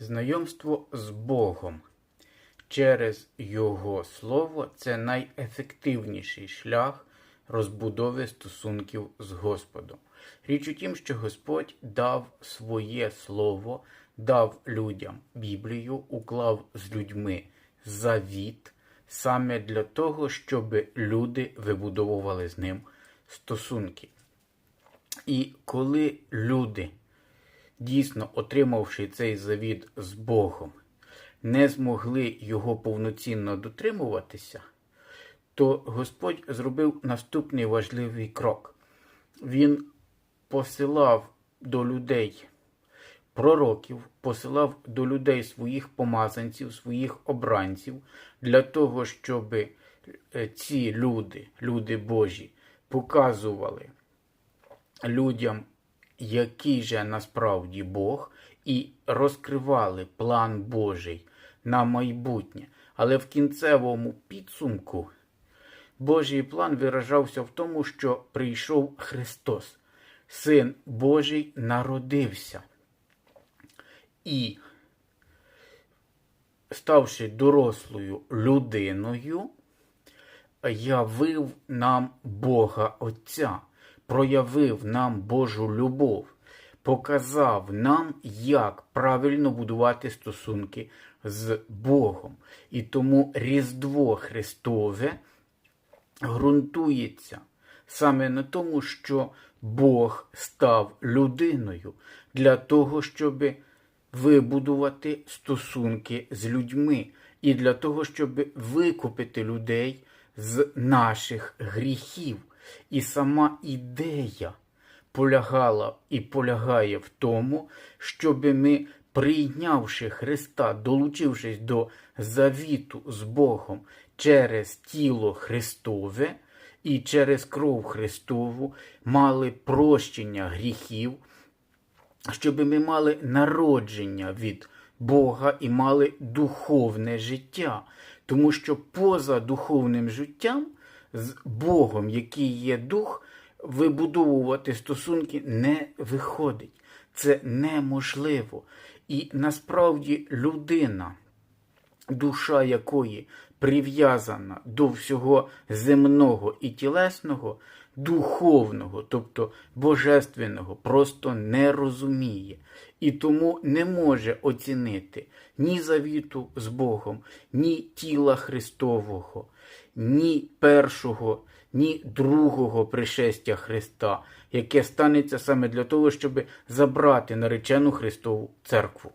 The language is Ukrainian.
Знайомство з Богом через Його Слово це найефективніший шлях розбудови стосунків з Господом. Річ у тім, що Господь дав своє слово, дав людям Біблію, уклав з людьми завіт саме для того, щоб люди вибудовували з ним стосунки. І коли люди, дійсно отримавши цей завіт з Богом, не змогли його повноцінно дотримуватися, то Господь зробив наступний важливий крок. Він посилав до людей пророків, посилав до людей своїх помазанців, своїх обранців, для того, щоб е, ці люди, люди Божі, показували людям, який же насправді Бог, і розкривали план Божий на майбутнє. Але в кінцевому підсумку Божий план виражався в тому, що прийшов Христос, Син Божий народився. І, ставши дорослою людиною, явив нам Бога Отця, проявив нам Божу любов, показав нам, як правильно будувати стосунки з Богом. І тому Різдво Христове ґрунтується саме на тому, що Бог став людиною для того, щоб вибудувати стосунки з людьми, і для того, щоб викупити людей з наших гріхів. І сама ідея полягала і полягає в тому, щоб ми, прийнявши Христа, долучившись до завіту з Богом через тіло Христове і через кров Христову, мали прощення гріхів, щоб ми мали народження від Бога і мали духовне життя. Тому що поза духовним життям з Богом, який є дух, вибудовувати стосунки не виходить. Це неможливо. І насправді людина, душа якої прив'язана до всього земного і тілесного, духовного, тобто божественного, просто не розуміє. І тому не може оцінити ні завіту з Богом, ні тіла Христового, ні першого, ні другого пришестя Христа, яке станеться саме для того, щоб забрати наречену Христову церкву.